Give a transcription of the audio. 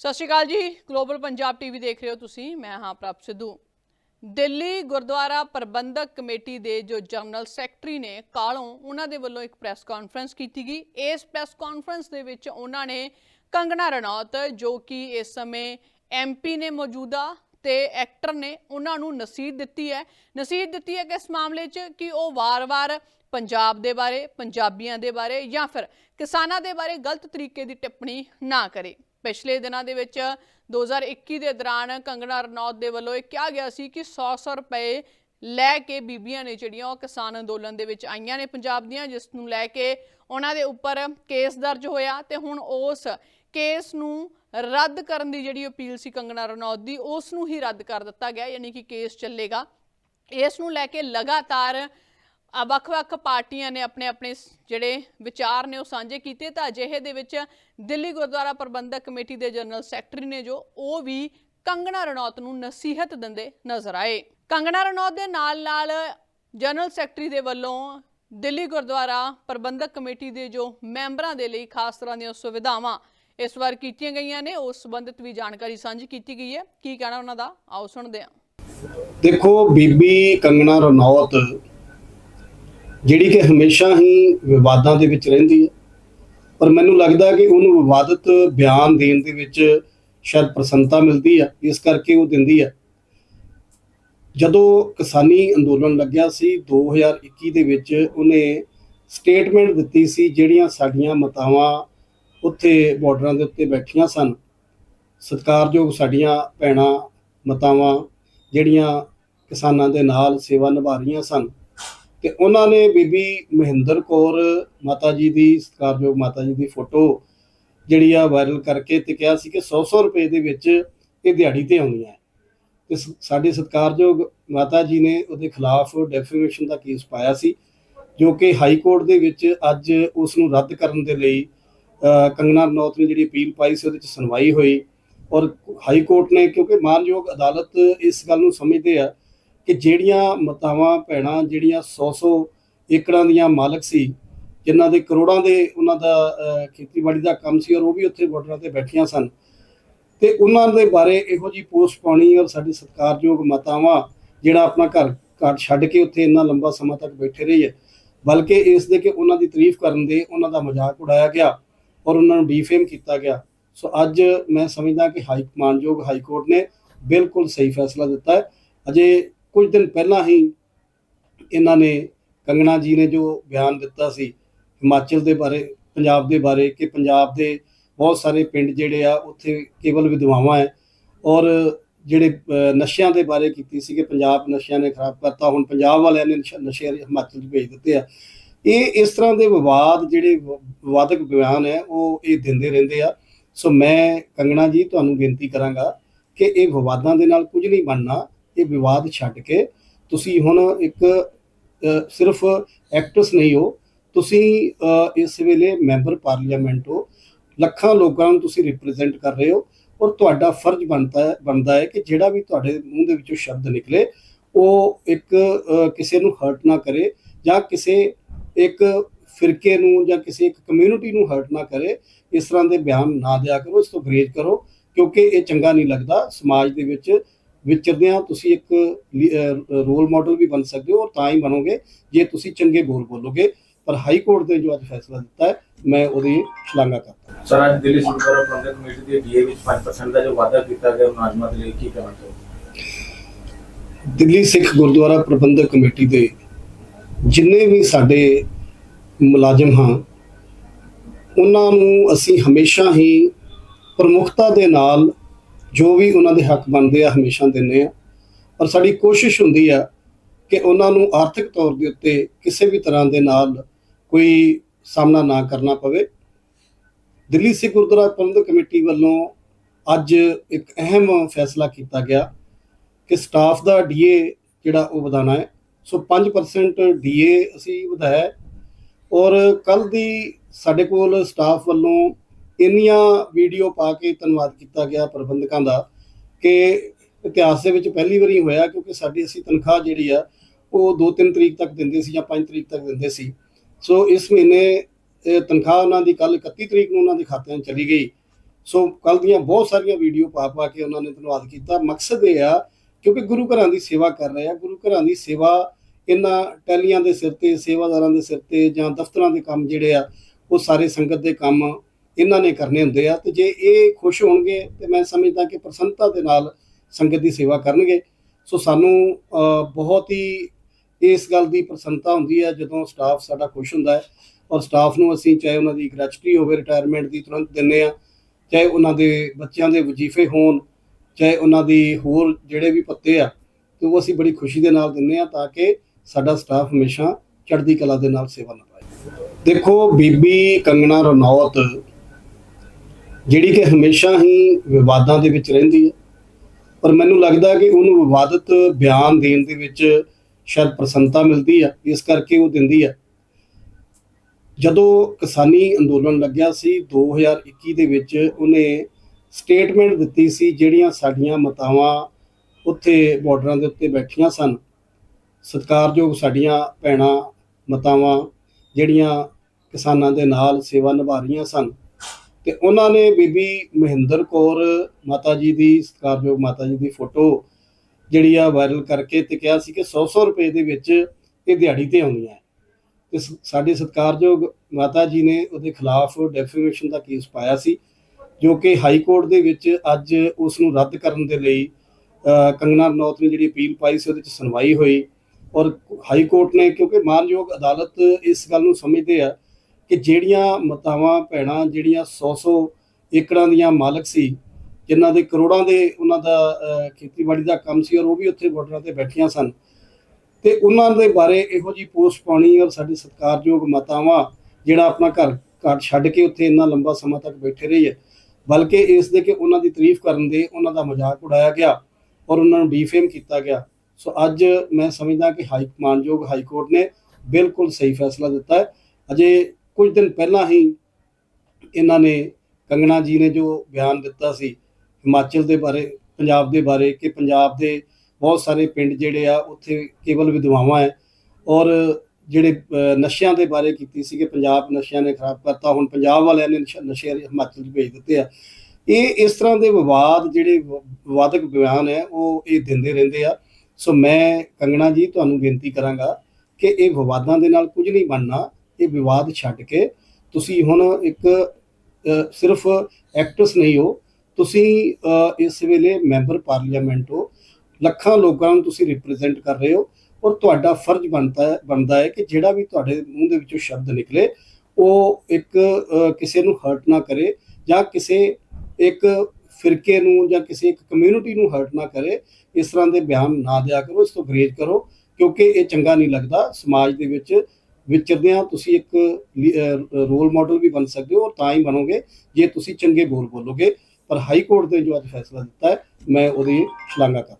ਸਤਿ ਸ਼੍ਰੀ ਅਕਾਲ ਜੀ global Punjab TV ਦੇਖ ਰਹੇ ਹੋ ਤੁਸੀਂ, ਮੈਂ ਹਾਂ ਪ੍ਰਭ ਸਿੱਧੂ। ਦਿੱਲੀ ਗੁਰਦੁਆਰਾ ਪ੍ਰਬੰਧਕ ਕਮੇਟੀ ਦੇ ਜੋ ਜਨਰਲ ਸੈਕਟਰੀ ਨੇ ਕਾਲੋਂ ਉਹਨਾਂ ਦੇ ਵੱਲੋਂ ਇੱਕ ਪ੍ਰੈਸ ਕਾਨਫਰੰਸ ਕੀਤੀ ਗਈ। ਇਸ ਪ੍ਰੈਸ ਕਾਨਫਰੰਸ ਦੇ ਵਿੱਚ ਉਹਨਾਂ ਨੇ ਕੰਗਣਾ ਰਣੌਤ, ਜੋ ਕਿ ਇਸ ਸਮੇਂ ਐਮਪੀ ਨੇ ਮੌਜੂਦਾ ਤੇ ਐਕਟਰ ਨੇ, ਉਹਨਾਂ ਨੂੰ ਨਸੀਹਤ ਦਿੱਤੀ ਹੈ। ਨਸੀਹਤ ਦਿੱਤੀ ਹੈ ਕਿ ਇਸ ਮਾਮਲੇ 'ਚ? ਕਿ ਉਹ ਵਾਰ-ਵਾਰ ਪੰਜਾਬ ਦੇ ਬਾਰੇ, ਪੰਜਾਬੀਆਂ ਦੇ ਬਾਰੇ ਜਾਂ ਫਿਰ ਕਿਸਾਨਾਂ ਦੇ ਬਾਰੇ ਗਲਤ ਤਰੀਕੇ ਦੀ ਟਿੱਪਣੀ ਨਾ ਕਰੇ। ਪਿਛਲੇ ਦਿਨਾਂ ਦੇ ਵਿੱਚ 2021 ਦੇ ਦੌਰਾਨ ਕੰਗਣਾ ਰਣੌਤ ਦੇ ਵੱਲੋਂ ਇਹ ਕਿਹਾ ਗਿਆ ਸੀ ਕਿ 100-100 ਰੁਪਏ ਲੈ ਕੇ ਬੀਬੀਆਂ ਨੇ ਜਿਹੜੀਆਂ ਉਹ ਕਿਸਾਨ ਅੰਦੋਲਨ ਦੇ ਵਿੱਚ ਆਈਆਂ ਨੇ ਪੰਜਾਬ ਦੀਆਂ, ਜਿਸ ਨੂੰ ਲੈ ਕੇ ਉਹਨਾਂ ਦੇ ਉੱਪਰ ਕੇਸ ਦਰਜ ਹੋਇਆ ਤੇ ਹੁਣ ਉਸ ਕੇਸ ਨੂੰ ਰੱਦ ਕਰਨ ਦੀ ਜਿਹੜੀ ਅਪੀਲ ਸੀ ਕੰਗਣਾ ਰਣੌਤ ਦੀ, ਉਸ ਨੂੰ ਹੀ ਰੱਦ ਕਰ ਦਿੱਤਾ ਗਿਆ, ਯਾਨੀ ਕਿ ਕੇਸ ਚੱਲੇਗਾ। ਇਸ ਨੂੰ ਲੈ ਕੇ ਲਗਾਤਾਰ ਵੱਖ-ਵੱਖ ਪਾਰਟੀਆਂ ਨੇ ਆਪਣੇ ਆਪਣੇ ਜਿਹੜੇ ਵਿਚਾਰ ਨੇ ਉਹ ਸਾਂਝੇ ਕੀਤੇ ਤਾਂ ਅਜਿਹੇ ਦੇ ਵਿੱਚ ਦਿੱਲੀ ਗੁਰਦੁਆਰਾ ਪ੍ਰਬੰਧਕ ਕਮੇਟੀ ਦੇ ਜਨਰਲ ਸੈਕਟਰੀ ਨੇ ਜੋ ਉਹ ਵੀ ਕੰਗਣਾ ਰਣੌਤ ਨੂੰ ਨਸੀਹਤ ਦਿੰਦੇ ਨਜ਼ਰ ਆਏ। ਕੰਗਣਾ ਰਣੌਤ ਦੇ ਨਾਲ-ਨਾਲ ਜਨਰਲ ਸੈਕਟਰੀ ਦੇ ਵੱਲੋਂ ਦਿੱਲੀ ਗੁਰਦੁਆਰਾ ਪ੍ਰਬੰਧਕ ਕਮੇਟੀ ਦੇ ਜੋ ਮੈਂਬਰਾਂ ਦੇ ਲਈ ਖਾਸ ਤਰ੍ਹਾਂ ਦੀਆਂ ਸੁਵਿਧਾਵਾਂ ਇਸ ਵਾਰ ਕੀਤੀਆਂ ਗਈਆਂ ਨੇ, ਉਸ ਸੰਬੰਧਿਤ ਵੀ ਜਾਣਕਾਰੀ ਸਾਂਝੀ ਕੀਤੀ ਗਈ ਹੈ। ਕੀ ਕਹਿਣਾ ਉਹਨਾਂ ਦਾ? ਆਓ ਸੁਣਦੇ ਹਾਂ। ਦੇਖੋ, ਬੀਬੀ ਕੰਗਣਾ ਰਣੌਤ ਜਿਹੜੀ ਕਿ ਹਮੇਸ਼ਾ ਹੀ ਵਿਵਾਦਾਂ ਦੇ ਵਿੱਚ ਰਹਿੰਦੀ ਹੈ। ਪਰ ਮੈਨੂੰ ਲੱਗਦਾ ਕਿ ਉਹਨੂੰ ਵਿਵਾਦਤ ਬਿਆਨ ਦੇਣ ਦੇ ਵਿੱਚ ਸ਼ਾਇਦ ਪ੍ਰਸੰਨਤਾ ਮਿਲਦੀ ਹੈ ਇਸ ਕਰਕੇ ਉਹ ਦਿੰਦੀ ਹੈ ਜਦੋਂ ਕਿਸਾਨੀ ਅੰਦੋਲਨ ਲੱਗਿਆ ਸੀ 2021 ਦੇ ਵਿੱਚ ਉਹਨੇ ਸਟੇਟਮੈਂਟ ਦਿੱਤੀ ਸੀ, ਜਿਹੜੀਆਂ ਸਾਡੀਆਂ ਮਤਾਵਾਂ ਉੱਥੇ ਬਾਰਡਰਾਂ ਦੇ ਉੱਤੇ ਬੈਠੀਆਂ ਸਨ। ਸਤਿਕਾਰਯੋਗ ਸਾਡੀਆਂ ਭੈਣਾਂ ਮਤਾਵਾਂ, ਜਿਹੜੀਆਂ ਕਿਸਾਨਾਂ ਦੇ ਨਾਲ ਸੇਵਾ ਨਿਭਾ ਰਹੀਆਂ ਸਨ। ਤੇ ਉਹਨਾਂ ਨੇ ਬੀਬੀ ਮਹਿੰਦਰ ਕੌਰ ਮਾਤਾ ਜੀ ਦੀ, ਸਤਿਕਾਰਯੋਗ ਮਾਤਾ ਜੀ ਦੀ ਫੋਟੋ ਜਿਹੜੀ ਆ ਵਾਇਰਲ ਕਰਕੇ ਤੇ ਕਿਹਾ ਸੀ ਕਿ 100-100 ਰੁਪਏ ਦੇ ਵਿੱਚ ਇਹ ਦਿਹਾੜੀ ਤੇ ਆਉਣੀ ਹੈ। ਤੇ ਸ- ਸਾਡੇ ਸਤਿਕਾਰਯੋਗ ਮਾਤਾ ਜੀ ਨੇ ਉਹਦੇ ਖਿਲਾਫ ਡੈਫੀਮੇਸ਼ਨ ਦਾ ਕੇਸ ਪਾਇਆ ਸੀ, ਜੋ ਕਿ ਹਾਈ ਕੋਰਟ ਦੇ ਵਿੱਚ ਅੱਜ ਉਸ ਨੂੰ ਰੱਦ ਕਰਨ ਦੇ ਲਈ ਕੰਗਨਾ ਰਣੌਤ ਨੇ ਜਿਹੜੀ ਅਪੀਲ ਪਾਈ ਸੀ, ਉਹਦੇ ਵਿੱਚ ਸੁਣਵਾਈ ਹੋਈ ਔਰ ਹਾਈ ਕੋਰਟ ਨੇ ਕਿਉਂਕਿ ਮਾਨਯੋਗ ਅਦਾਲਤ ਇਸ ਗੱਲ ਨੂੰ ਸਮਝਦੇ ਆ ਕਿ ਜਿਹੜੀਆਂ ਮਤਾਵਾਂ, ਭੈਣਾਂ ਜਿਹੜੀਆਂ 100-100 ਏਕੜਾਂ ਦੀਆਂ ਮਾਲਕ ਸੀ, ਜਿਨ੍ਹਾਂ ਦੇ ਕਰੋੜਾਂ ਦੇ ਉਹਨਾਂ ਦਾ ਖੇਤੀਬਾੜੀ ਦਾ ਕੰਮ ਸੀ ਔਰ ਉਹ ਵੀ ਉੱਥੇ ਬਾਰਡਰਾਂ ਤੇ ਬੈਠੀਆਂ ਸਨ। ਤੇ ਉਹਨਾਂ ਦੇ ਬਾਰੇ ਇਹੋ ਜੀ ਪੋਸਟ ਪਾਉਣੀ ਔਰ ਸਾਡੇ ਸਤਿਕਾਰਯੋਗ ਮਾਤਾਵਾਂ ਜਿਹੜਾ ਆਪਣਾ ਘਰ ਘਰ ਛੱਡ ਕੇ ਉੱਥੇ ਇੰਨਾ ਲੰਬਾ ਸਮਾਂ ਤੱਕ ਬੈਠੇ ਰਹੀ ਹੈ, ਬਲਕਿ ਇਸ ਦੇ ਕਿ ਉਹਨਾਂ ਦੀ ਤਾਰੀਫ ਕਰਨ ਦੇ ਉਹਨਾਂ ਦਾ ਮਜ਼ਾਕ ਉਡਾਇਆ ਗਿਆ ਔਰ ਉਹਨਾਂ ਨੂੰ ਡੀਫੇਮ ਕੀਤਾ ਗਿਆ। ਸੋ ਅੱਜ ਮੈਂ ਸਮਝਦਾ ਕਿ ਹਾਈ, ਮਾਨਯੋਗ ਹਾਈ ਕੋਰਟ ਨੇ ਬਿਲਕੁਲ ਸਹੀ ਫੈਸਲਾ ਦਿੱਤਾ ਹੈ। ਅਜੇ ਕੁਝ ਦਿਨ ਪਹਿਲਾਂ ਹੀ ਇਹਨਾਂ ਨੇ ਕੰਗਣਾ ਜੀ ਨੇ ਜੋ ਬਿਆਨ ਦਿੱਤਾ ਸੀ ਹਿਮਾਚਲ ਦੇ ਬਾਰੇ, ਪੰਜਾਬ ਦੇ ਬਾਰੇ ਕਿ ਪੰਜਾਬ ਦੇ ਬਹੁਤ ਸਾਰੇ ਪਿੰਡ ਜਿਹੜੇ ਆ ਉੱਥੇ ਕੇਵਲ ਵਿਧਵਾਵਾਂ ਹੈ ਔਰ ਜਿਹੜੇ ਨਸ਼ਿਆਂ ਦੇ ਬਾਰੇ ਕੀਤੀ ਸੀ ਕਿ ਪੰਜਾਬ ਨਸ਼ਿਆਂ ਨੇ ਖਰਾਬ ਕਰਤਾ, ਹੁਣ ਪੰਜਾਬ ਵਾਲਿਆਂ ਨੇ ਨਸ਼ੇ- ਹਿਮਾਚਲ 'ਚ ਭੇਜ ਦਿੱਤੇ ਆ। ਇਹ ਇਸ ਤਰ੍ਹਾਂ ਦੇ ਵਿਵਾਦ ਜਿਹੜੇ ਵਿਵਾਦਕ ਬਿਆਨ ਹੈ, ਉਹ ਇਹ ਦਿੰਦੇ ਰਹਿੰਦੇ ਆ। ਸੋ ਮੈਂ ਕੰਗਣਾ ਜੀ, ਤੁਹਾਨੂੰ ਬੇਨਤੀ ਕਰਾਂਗਾ ਕਿ ਇਹ ਵਿਵਾਦਾਂ ਦੇ ਨਾਲ ਕੁਝ ਨਹੀਂ ਬਣਨਾ। ਇਹ ਵਿਵਾਦ ਛੱਡ ਕੇ ਤੁਸੀਂ ਹੁਣ ਇੱਕ ਸਿਰਫ ਐਕਟਰਸ ਨਹੀਂ ਹੋ, ਤੁਸੀਂ ਇਸ ਵੇਲੇ ਮੈਂਬਰ ਪਾਰਲੀਮੈਂਟ ਹੋ, ਲੱਖਾਂ ਲੋਕਾਂ ਨੂੰ ਤੁਸੀਂ ਰਿਪਰੈਜ਼ੈਂਟ ਕਰ ਰਹੇ ਹੋ ਔਰ ਤੁਹਾਡਾ ਫਰਜ਼ ਬਣਦਾ ਹੈ ਬਣਦਾ ਹੈ ਕਿ ਜਿਹੜਾ ਵੀ ਤੁਹਾਡੇ ਮੂੰਹ ਦੇ ਵਿੱਚੋਂ ਸ਼ਬਦ ਨਿਕਲੇ, ਉਹ ਇੱਕ ਕਿਸੇ ਨੂੰ ਹਰਟ ਨਾ ਕਰੇ ਜਾਂ ਕਿਸੇ ਇੱਕ ਫਿਰਕੇ ਨੂੰ ਜਾਂ ਕਿਸੇ ਇੱਕ ਕਮਿਊਨਿਟੀ ਨੂੰ ਹਰਟ ਨਾ ਕਰੇ, ਇਸ ਤਰ੍ਹਾਂ ਦੇ ਬਿਆਨ ਨਾ ਦਿਆ ਕਰੋ, ਇਸ ਤੋਂ ਗਰੇਜ ਕਰੋ ਕਿਉਂਕਿ ਇਹ ਚੰਗਾ ਨਹੀਂ ਲੱਗਦਾ ਸਮਾਜ ਦੇ ਵਿੱਚ ਵਿਚਰਦਿਆਂ ਤੁਸੀਂ ਇੱਕ ਰੋਲ ਮਾਡਲ ਵੀ ਬਣ ਸਕਦੇ ਹੋ ਔਰ ਤਾਂ ਹੀ ਬਣੋਗੇ ਜੇ ਤੁਸੀਂ ਚੰਗੇ ਬੋਲ ਬੋਲੋਗੇ ਪਰ ਹਾਈ ਕੋਰਟ ਨੇ ਜੋ ਅੱਜ ਫੈਸਲਾ ਦਿੱਤਾ ਹੈ ਮੈਂ ਉਹਦੀ ਸ਼ਲਾਘਾ ਕਰਦਾ। ਸਰ ਅੱਜ ਦਿੱਲੀ ਸਰਕਾਰ ਪ੍ਰਬੰਧਕ ਕਮੇਟੀ ਦੀ ਡੀਏ ਵਿੱਚ 5% ਦਾ ਜੋ ਵਾਅਦਾ ਕੀਤਾ ਗਿਆ ਮੁਲਾਜ਼ਮਾਂ ਦੇ ਲਈ ਕੀ ਕਹਿਣਾ ਚਾਹੋਗੇ ਦਿੱਲੀ ਸਿੱਖ ਗੁਰਦੁਆਰਾ ਪ੍ਰਬੰਧਕ ਕਮੇਟੀ ਦੇ ਜਿੰਨੇ ਵੀ ਸਾਡੇ ਮੁਲਾਜ਼ਮ ਹਾਂ ਉਹਨਾਂ ਨੂੰ ਅਸੀਂ ਹਮੇਸ਼ਾ ਹੀ ਪ੍ਰਮੁਖਤਾ ਦੇ ਨਾਲ ਜੋ ਵੀ ਉਹਨਾਂ ਦੇ ਹੱਕ ਬਣਦੇ ਆ, ਹਮੇਸ਼ਾ ਦਿੰਦੇ ਆ। ਔਰ ਸਾਡੀ ਕੋਸ਼ਿਸ਼ ਹੁੰਦੀ ਆ ਕਿ ਉਹਨਾਂ ਨੂੰ ਆਰਥਿਕ ਤੌਰ ਦੇ ਉੱਤੇ ਕਿਸੇ ਵੀ ਤਰ੍ਹਾਂ ਦੇ ਨਾਲ ਕੋਈ ਸਾਹਮਣਾ ਨਾ ਕਰਨਾ ਪਵੇ। ਦਿੱਲੀ ਸਿੱਖ ਗੁਰਦੁਆਰਾ ਪ੍ਰਬੰਧਕ ਕਮੇਟੀ ਵੱਲੋਂ ਅੱਜ ਇੱਕ ਅਹਿਮ ਫੈਸਲਾ ਕੀਤਾ ਗਿਆ ਕਿ ਸਟਾਫ ਦਾ ਡੀਏ ਜਿਹੜਾ ਉਹ ਵਧਾਣਾ ਹੈ। ਸੋ 5% ਡੀਏ ਅਸੀਂ ਵਧਾਇਆ ਔਰ ਕੱਲ ਦੀ ਸਾਡੇ ਕੋਲ ਸਟਾਫ ਵੱਲੋਂ ਇੰਨੀਆਂ ਵੀਡੀਓ ਪਾ ਕੇ ਧੰਨਵਾਦ ਕੀਤਾ ਗਿਆ ਪ੍ਰਬੰਧਕਾਂ ਦਾ ਕਿ ਇਤਿਹਾਸ ਦੇ ਵਿੱਚ ਪਹਿਲੀ ਵਾਰੀ ਹੋਇਆ ਕਿਉਂਕਿ ਸਾਡੀ ਅਸੀਂ ਤਨਖਾਹ ਜਿਹੜੀ ਆ, ਉਹ 2-3 ਤਰੀਕ ਤੱਕ ਦਿੰਦੇ ਸੀ ਜਾਂ 5 ਤਰੀਕ ਤੱਕ ਦਿੰਦੇ ਸੀ। ਸੋ ਇਸ ਮਹੀਨੇ ਤਨਖਾਹ ਉਹਨਾਂ ਦੀ ਕੱਲ 31 ਤਰੀਕ ਨੂੰ ਉਹਨਾਂ ਦੇ ਖਾਤਿਆਂ 'ਚ ਚਲੀ ਗਈ। ਸੋ ਕੱਲ ਦੀਆਂ ਬਹੁਤ ਸਾਰੀਆਂ ਵੀਡੀਓ ਪਾ ਪਾ ਕੇ ਉਹਨਾਂ ਨੇ ਧੰਨਵਾਦ ਕੀਤਾ। ਮਕਸਦ ਇਹ ਆ, ਕਿਉਂਕਿ ਗੁਰੂ ਘਰਾਂ ਦੀ ਸੇਵਾ ਕਰ ਰਹੇ ਆ, ਗੁਰੂ ਘਰਾਂ ਦੀ ਸੇਵਾ ਇਹਨਾਂ ਟੈਲੀਆਂ ਦੇ ਸਿਰ ਤੇ, ਸੇਵਾਦਾਰਾਂ ਦੇ ਸਿਰ ਤੇ ਜਾਂ ਦਫ਼ਤਰਾਂ ਦੇ ਕੰਮ ਜਿਹੜੇ ਆ, ਉਹ ਸਾਰੇ ਸੰਗਤ ਦੇ ਕੰਮ ਇਹਨਾਂ ਨੇ ਕਰਨੇ ਹੁੰਦੇ ਆ ਤੇ ਜੇ ਇਹ ਖੁਸ਼ ਹੋਣਗੇ ਤੇ ਮੈਂ ਸਮਝਦਾ ਕਿ ਪ੍ਰਸੰਨਤਾ ਦੇ ਨਾਲ ਸੰਗਤ ਦੀ ਸੇਵਾ ਕਰਨਗੇ। ਸੋ ਸਾਨੂੰ ਬਹੁਤ ਹੀ ਇਸ ਗੱਲ ਦੀ ਪ੍ਰਸੰਨਤਾ ਹੁੰਦੀ ਹੈ ਜਦੋਂ ਸਟਾਫ ਸਾਡਾ ਖੁਸ਼ ਹੁੰਦਾ ਹੈ ਔਰ ਸਟਾਫ ਨੂੰ ਅਸੀਂ ਚਾਹੇ ਉਹਨਾਂ ਦੀ ਗ੍ਰੈਚੁਟੀ ਹੋਵੇ ਰਿਟਾਇਰਮੈਂਟ ਦੀ ਤੁਰੰਤ ਦਿੰਨੇ ਆ, ਚਾਹੇ ਉਹਨਾਂ ਦੇ ਬੱਚਿਆਂ ਦੇ ਵਜ਼ੀਫੇ ਹੋਣ, ਚਾਹੇ ਉਹਨਾਂ ਦੀ ਹੋਰ ਜਿਹੜੇ ਵੀ ਪੱਤੇ ਆ, ਤੇ ਉਹ ਅਸੀਂ ਬੜੀ ਖੁਸ਼ੀ ਦੇ ਨਾਲ ਦਿੰਨੇ ਆ ਤਾਂ ਕਿ ਸਾਡਾ ਸਟਾਫ ਹਮੇਸ਼ਾ ਚੜ੍ਹਦੀ ਕਲਾ ਦੇ ਨਾਲ ਸੇਵਾ ਨਿਭਾਏ। ਦੇਖੋ ਬੀਬੀ ਕੰਗਣਾ ਰਣੌਤ ਜਿਹੜੀ ਕਿ ਹਮੇਸ਼ਾ ਹੀ ਵਿਵਾਦਾਂ ਦੇ ਵਿੱਚ ਰਹਿੰਦੀ ਹੈ। ਪਰ ਮੈਨੂੰ ਲੱਗਦਾ ਕਿ ਉਹਨੂੰ ਵਿਵਾਦਤ ਬਿਆਨ ਦੇਣ ਦੇ ਵਿੱਚ ਸ਼ਾਇਦ ਪ੍ਰਸੰਨਤਾ ਮਿਲਦੀ ਆ, ਇਸ ਕਰਕੇ ਉਹ ਦਿੰਦੀ ਆ। ਜਦੋਂ ਕਿਸਾਨੀ ਅੰਦੋਲਨ ਲੱਗਿਆ ਸੀ 2021 ਦੇ ਵਿੱਚ ਉਹਨੇ ਸਟੇਟਮੈਂਟ ਦਿੱਤੀ ਸੀ, ਜਿਹੜੀਆਂ ਸਾਡੀਆਂ ਮਤਾਵਾਂ ਉੱਥੇ ਬਾਰਡਰਾਂ ਦੇ ਉੱਤੇ ਬੈਠੀਆਂ ਸਨ। ਸਤਿਕਾਰਯੋਗ ਸਾਡੀਆਂ ਭੈਣਾਂ ਮਤਾਵਾਂ, ਜਿਹੜੀਆਂ ਕਿਸਾਨਾਂ ਦੇ ਨਾਲ ਸੇਵਾ ਨਿਭਾ ਰਹੀਆਂ ਸਨ। ਤੇ ਉਹਨਾਂ ਨੇ ਬੀਬੀ ਮਹਿੰਦਰ ਕੌਰ ਮਾਤਾ ਜੀ ਦੀ ਸਤਿਕਾਰਯੋਗ ਮਾਤਾ ਜੀ ਦੀ ਫੋਟੋ ਜਿਹੜੀ ਆ ਵਾਇਰਲ ਕਰਕੇ ਤੇ ਕਿਹਾ ਸੀ ਕਿ 100-100 ਰੁਪਏ ਦੇ ਵਿੱਚ ਇਹ ਦਿਹਾੜੀ ਤੇ ਆਉਂਦੀਆਂ ਹੈ। ਤੇ ਸ- ਸਾਡੇ ਸਤਿਕਾਰਯੋਗ ਮਾਤਾ ਜੀ ਨੇ ਉਹਦੇ ਖਿਲਾਫ ਡੈਫੀਮੇਸ਼ਨ ਦਾ ਕੇਸ ਪਾਇਆ ਸੀ, ਜੋ ਕਿ ਹਾਈ ਕੋਰਟ ਦੇ ਵਿੱਚ ਅੱਜ ਉਸ ਨੂੰ ਰੱਦ ਕਰਨ ਦੇ ਲਈ ਕੰਗਨਾ ਰਣੌਤ ਨੇ ਜਿਹੜੀ ਅਪੀਲ ਪਾਈ ਸੀ, ਉਹਦੇ ਵਿੱਚ ਸੁਣਵਾਈ ਹੋਈ ਔਰ ਹਾਈ ਕੋਰਟ ਨੇ ਕਿਉਂਕਿ ਮਾਨਯੋਗ ਅਦਾਲਤ ਇਸ ਗੱਲ ਨੂੰ ਸਮਝਦੇ ਆ ਕਿ ਜਿਹੜੀਆਂ ਮਤਾਵਾਂ, ਭੈਣਾਂ ਜਿਹੜੀਆਂ 100-100 ਏਕੜਾਂ ਦੀਆਂ ਮਾਲਕ ਸੀ, ਜਿਨ੍ਹਾਂ ਦੇ ਕਰੋੜਾਂ ਦੇ ਉਹਨਾਂ ਦਾ ਖੇਤੀਬਾੜੀ ਦਾ ਕੰਮ ਸੀ ਔਰ ਉਹ ਵੀ ਉੱਥੇ ਬਾਰਡਰਾਂ ਤੇ ਬੈਠੀਆਂ ਸਨ। ਤੇ ਉਹਨਾਂ ਦੇ ਬਾਰੇ ਇਹੋ ਜੀ ਪੋਸਟ ਪਾਉਣੀ ਔਰ ਸਾਡੇ ਸਤਿਕਾਰਯੋਗ ਮਾਤਾਵਾਂ, ਜਿਹੜਾ ਆਪਣਾ ਘਰ ਘਰ ਛੱਡ ਕੇ ਉੱਥੇ ਇੰਨਾ ਲੰਬਾ ਸਮਾਂ ਤੱਕ ਬੈਠੇ ਰਹੀ ਹੈ, ਬਲਕਿ ਇਸ ਦੇ ਕਿ ਉਹਨਾਂ ਦੀ ਤਾਰੀਫ ਕਰਨ ਦੇ ਉਹਨਾਂ ਦਾ ਮਜ਼ਾਕ ਉਡਾਇਆ ਗਿਆ ਔਰ ਉਹਨਾਂ ਨੂੰ ਡੀਫੇਮ ਕੀਤਾ ਗਿਆ। ਸੋ ਅੱਜ ਮੈਂ ਸਮਝਦਾ ਕਿ ਹਾਈ ਮਾਨਯੋਗ ਹਾਈ ਕੋਰਟ ਨੇ ਬਿਲਕੁਲ ਸਹੀ ਫੈਸਲਾ ਦਿੱਤਾ ਹੈ। ਅਜੇ ਕੁਝ ਦਿਨ ਪਹਿਲਾਂ ਹੀ ਇਹਨਾਂ ਨੇ ਕੰਗਣਾ ਜੀ ਨੇ ਜੋ ਬਿਆਨ ਦਿੱਤਾ ਸੀ ਹਿਮਾਚਲ ਦੇ ਬਾਰੇ, ਪੰਜਾਬ ਦੇ ਬਾਰੇ ਕਿ ਪੰਜਾਬ ਦੇ ਬਹੁਤ ਸਾਰੇ ਪਿੰਡ ਜਿਹੜੇ ਆ ਉੱਥੇ ਕੇਵਲ ਵਿਧਵਾਵਾਂ ਹੈ ਔਰ ਜਿਹੜੇ ਨਸ਼ਿਆਂ ਦੇ ਬਾਰੇ ਕੀਤੀ ਸੀ ਕਿ ਪੰਜਾਬ ਨਸ਼ਿਆਂ ਨੇ ਖਰਾਬ ਕਰਤਾ, ਹੁਣ ਪੰਜਾਬ ਵਾਲਿਆਂ ਨੇ ਨਸ਼ੇ- ਹਿਮਾਚਲ 'ਚ ਭੇਜ ਦਿੱਤੇ ਆ। ਇਹ ਇਸ ਤਰ੍ਹਾਂ ਦੇ ਵਿਵਾਦ ਜਿਹੜੇ ਵਿਵਾਦਕ ਬਿਆਨ ਹੈ, ਉਹ ਇਹ ਦਿੰਦੇ ਰਹਿੰਦੇ ਆ। ਸੋ ਮੈਂ ਕੰਗਣਾ ਜੀ, ਤੁਹਾਨੂੰ ਬੇਨਤੀ ਕਰਾਂਗਾ ਕਿ ਇਹ ਵਿਵਾਦਾਂ ਦੇ ਨਾਲ ਕੁਝ ਨਹੀਂ ਬਣਨਾ। ਇਹ ਵਿਵਾਦ ਛੱਡ ਕੇ ਤੁਸੀਂ ਹੁਣ ਇੱਕ ਸਿਰਫ ਐਕਟਰਸ ਨਹੀਂ ਹੋ, ਤੁਸੀਂ ਇਸ ਵੇਲੇ ਮੈਂਬਰ ਪਾਰਲੀਮੈਂਟ ਹੋ, ਲੱਖਾਂ ਲੋਕਾਂ ਨੂੰ ਤੁਸੀਂ ਰਿਪਰੈਜ਼ੈਂਟ ਕਰ ਰਹੇ ਹੋ ਔਰ ਤੁਹਾਡਾ ਫਰਜ਼ ਬਣਦਾ ਹੈ ਬਣਦਾ ਹੈ ਕਿ ਜਿਹੜਾ ਵੀ ਤੁਹਾਡੇ ਮੂੰਹ ਦੇ ਵਿੱਚੋਂ ਸ਼ਬਦ ਨਿਕਲੇ, ਉਹ ਇੱਕ ਕਿਸੇ ਨੂੰ ਹਰਟ ਨਾ ਕਰੇ ਜਾਂ ਕਿਸੇ ਇੱਕ ਫਿਰਕੇ ਨੂੰ ਜਾਂ ਕਿਸੇ ਇੱਕ ਕਮਿਊਨਿਟੀ ਨੂੰ ਹਰਟ ਨਾ ਕਰੇ, ਇਸ ਤਰ੍ਹਾਂ ਦੇ ਬਿਆਨ ਨਾ ਦਿਆ ਕਰੋ, ਇਸ ਤੋਂ ਗਰੇਜ ਕਰੋ ਕਿਉਂਕਿ ਇਹ ਚੰਗਾ ਨਹੀਂ ਲੱਗਦਾ ਸਮਾਜ ਦੇ ਵਿੱਚ ਵਿਚਰਦਿਆਂ ਤੁਸੀਂ ਇੱਕ ਰੋਲ ਮਾਡਲ ਵੀ ਬਣ ਸਕਦੇ ਹੋ ਔਰ ਤਾਂ ਹੀ ਬਣੋਗੇ ਜੇ ਤੁਸੀਂ ਚੰਗੇ ਬੋਲ ਬੋਲੋਗੇ। ਪਰ ਹਾਈ ਕੋਰਟ ਨੇ ਜੋ ਅੱਜ ਫੈਸਲਾ ਦਿੱਤਾ ਹੈ, ਮੈਂ ਉਹਦੀ ਸ਼ਲਾਘਾ ਕਰਦਾ